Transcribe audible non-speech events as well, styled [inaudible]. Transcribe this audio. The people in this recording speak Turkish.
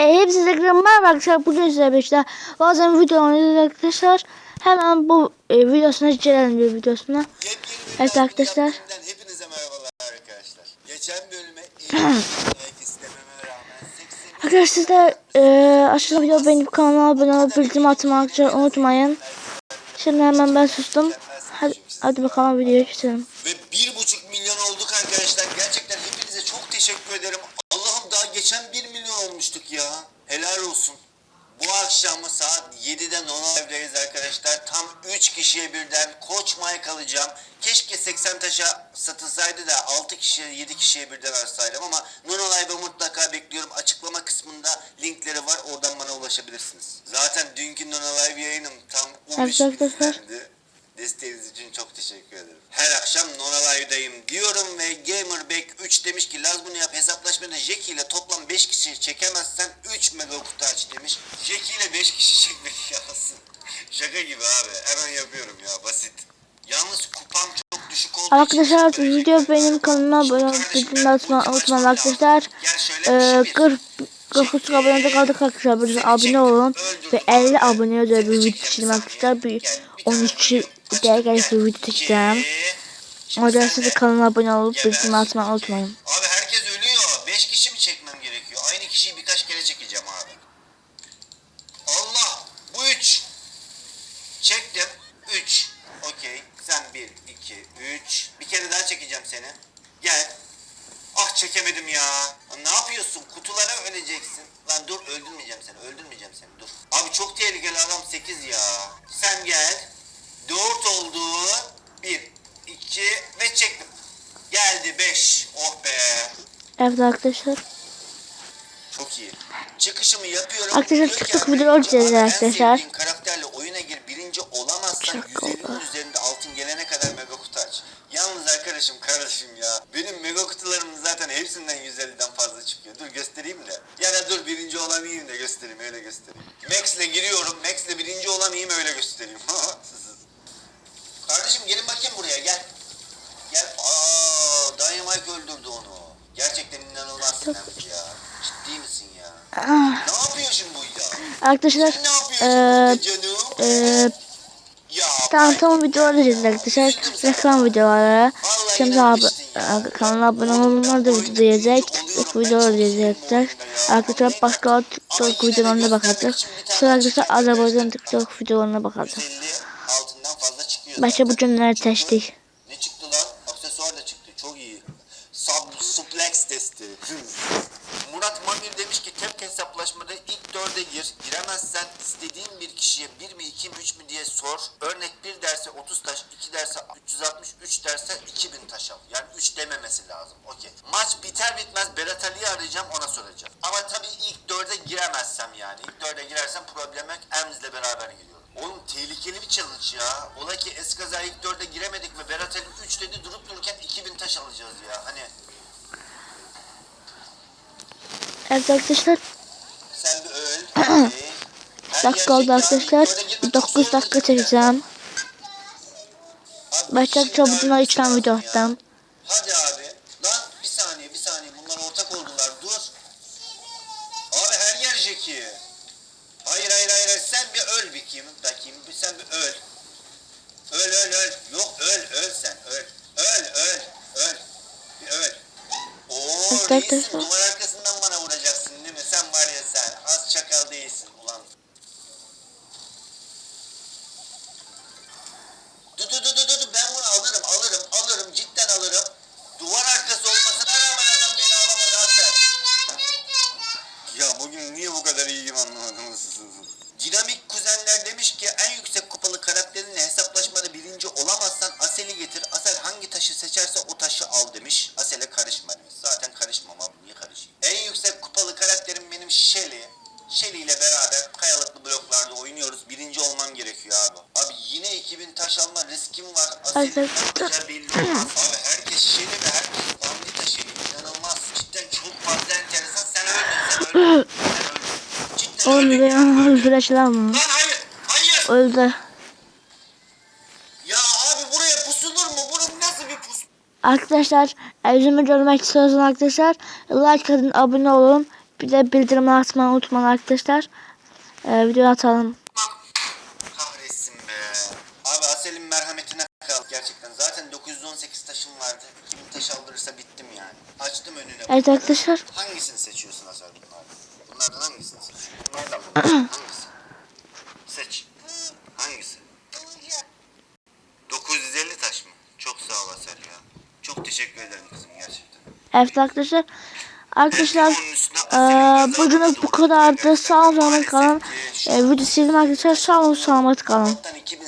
E, hepsi tekrar merhaba arkadaşlar. Bugün size işte bazen video oynuyoruz arkadaşlar. Hemen bu e, videosuna gelelim bir videosuna. Evet arkadaşlar. Hepinize merhabalar arkadaşlar. Geçen bölüme ilk [clears throat] istememe rağmen 80 Arkadaşlar da e, aşağıda video benim kanalıma abone olup bildirim atmayı unutmayın. Şimdi hemen ben sustum. Hadi, hadi bakalım videoya geçelim. ve bir buçuk milyon olduk arkadaşlar. Gerçekten hepinize çok teşekkür ederim. Allah'ım daha geçen 1 milyon olmuştuk ya. Helal olsun. Bu akşam saat 7'de Nono evdeyiz arkadaşlar. Tam 3 kişiye birden Koç Mike alacağım. Keşke 80 taşa satılsaydı da 6 kişiye 7 kişiye birden alsaydım ama Nono Live'ı mutlaka bekliyorum. Açıklama kısmında linkleri var. Oradan bana ulaşabilirsiniz. Zaten dünkü Nono Live yayınım tam 13 Evet bin arkadaşlar. izlendi. Desteğiniz için çok teşekkür ederim. Her akşam Nonalay'dayım diyorum ve Gamerback 3 demiş ki Laz bunu yap hesaplaşmada Jackie ile toplam 5 kişi çekemezsen 3 mega kutu aç demiş. Jackie ile 5 kişi çekmek [laughs] yazsın. Şaka gibi abi hemen yapıyorum ya basit. Yalnız kupam çok düşük olduğu için Arkadaşlar böyle video benim kanalıma abone olup Kardeşim, bildirim ben atmayı ulti unutmayın arkadaşlar. E, şey 40 43 abone kaldık arkadaşlar. Abone olun ve 50 abone de bir video çekeceğim arkadaşlar. Bir 13 değer gelip bir video çekeceğim. De kanala abone olup bildirim atmayı unutmayın. Abi herkes ölüyor. 5 kişi mi çekmem gerekiyor? Aynı kişiyi birkaç kere çekeceğim abi. Allah! Bu 3. Çektim. 3. Okey. Sen 1, 2, 3. Bir kere daha çekeceğim seni. Gel. Ah çekemedim ya. Ne yapıyorsun? Kutulara öleceksin. Lan dur öldürmeyeceğim seni. Öldürmeyeceğim seni. Dur. Abi çok tehlikeli adam 8 ya. Sen gel. 4 oldu. 1, 2 ve çektim. Geldi 5. Oh be. Evet arkadaşlar. Çok. Çıkışımı yapıyorum. Arkadaşlar çıktık video en arkadaşlar. karakterle oyuna gir birinci olamazsan Çok 150'nin oldu. üzerinde altın gelene kadar mega kutu aç. Yalnız arkadaşım kardeşim ya. Benim mega kutularımın zaten hepsinden 150'den fazla çıkıyor. Dur göstereyim de. Ya da dur birinci olamayayım da göstereyim öyle göstereyim. Max'le giriyorum. Max'le birinci olamayayım öyle göstereyim. [laughs] kardeşim gelin bakayım buraya gel. Gel. Aa, Dynamite öldürdü onu. Gerçekten inanılmaz sinirli ya. Ciddi misin ya? Ah, Ne ya? Arkadaşlar eee eee ya tanıtım videoları çekeceğiz arkadaşlar. Reklam videoları. Şimdi abi kanala abone olmanlar da video diyecek. TikTok videoları diyecekler. Arkadaşlar başka TikTok videolarına bakacak. Sonra arkadaşlar Azerbaycan TikTok videolarına bakacak. 150 altından fazla çıkıyor. Başka bu cümleleri seçtik. Ne çıktı lan? Aksesuar da çıktı. Çok iyi. Sub suplex testi. Murat Mamir demiş ki tep hesaplaşmada ilk dörde gir. Giremezsen istediğin bir kişiye 1 mi 2 mi 3 mü diye sor. Örnek 1 derse 30 taş, 2 derse 360, 3 derse 2000 taş al. Yani 3 dememesi lazım. Okey. Maç biter bitmez Berat Ali'yi arayacağım ona soracağım. Ama tabii ilk dörde giremezsem yani. İlk dörde girersem problem yok. Emz'le beraber giriyorum. Oğlum tehlikeli bir challenge ya. Ola ki eskaza ilk dörde giremedik ve Berat Ali 3 dedi durup dururken 2000 taş alacağız ya. Hani Evet arkadaşlar sen bir öl. [clears throat] dakika oldu arkadaşlar. ilk dörde girmek 9 çok zor dakika çekeceğim. Abi, Başka içten lazım video ya. attım. Hadi abi. Lan bir saniye bir saniye bunlar ortak oldular dur. Abi her yer Jackie. Hayır hayır hayır hayır. sen bir öl bakayım. Bakayım bir sen bir öl. Öl öl öl. Yok öl öl sen öl. Öl öl öl. Bir öl. Reisim arkadaşlar. duvar arkasından bana vuracaksın değil mi? Sen var ya sen az çakal değilsin ulan. Dur dur dur dur ben bunu alırım alırım alırım cidden alırım. Duvar arkası olmasına rağmen adam beni alamadı Hasan. Ya bugün niye bu kadar iyiyim anlamadım. Dinamik kuzenler demiş ki en yüksek kupalı karakterinle hesaplaşmada birinci olamazsan Asel'i getir. Asel hangi taşı seçerse o taşı al demiş. Asel'e karışma demiş. Zaten karışmam abi niye karışayım. En yüksek kupalı karakterim benim Shelly. Shelly ile beraber kayalıklı bloklarda oynuyoruz. Birinci olmam gerekiyor abi. Abi yine 2000 taş alma riskim var. Asel'in ne yapacağı belli olmaz. Abi herkes Shelly ve herkes Bandita Shelly. İnanılmaz. Cidden çok fazla enteresan. Sen öldün sen öldün. Sen öldün. Cidden Oğlum öldün. bir öldüreçler [laughs] mi? Lan hayır. Hayır. Öldü. Ya abi buraya pusulur mu? Burası nasıl bir pus? Arkadaşlar yüzümü görmek istiyorsanız arkadaşlar like atın abone olun. Bir de bildirimleri açmayı unutmayın arkadaşlar. Ee, video atalım. Kahretsin be. Abi Asel'in merhametine kal gerçekten. Zaten 918 taşım vardı. 2000 taş aldırırsa bittim yani. Açtım önüne. Evet bunları. arkadaşlar. Hangisini seçiyorsun Asel bunlardan? Bunlardan hangisini seçiyorsun? Bunlardan mı? [clears throat] Hangisi? Seç. Hangisi? 950 taş mı? Çok sağ ol Asel ya. Çok teşekkür ederim kızım gerçekten. Evet arkadaşlar. Arkadaşlar Asel'in bugünlük bu kadardı. Sağ olun kalın. Eee video sildim arkadaşlar. Sağ olun selamet kalın.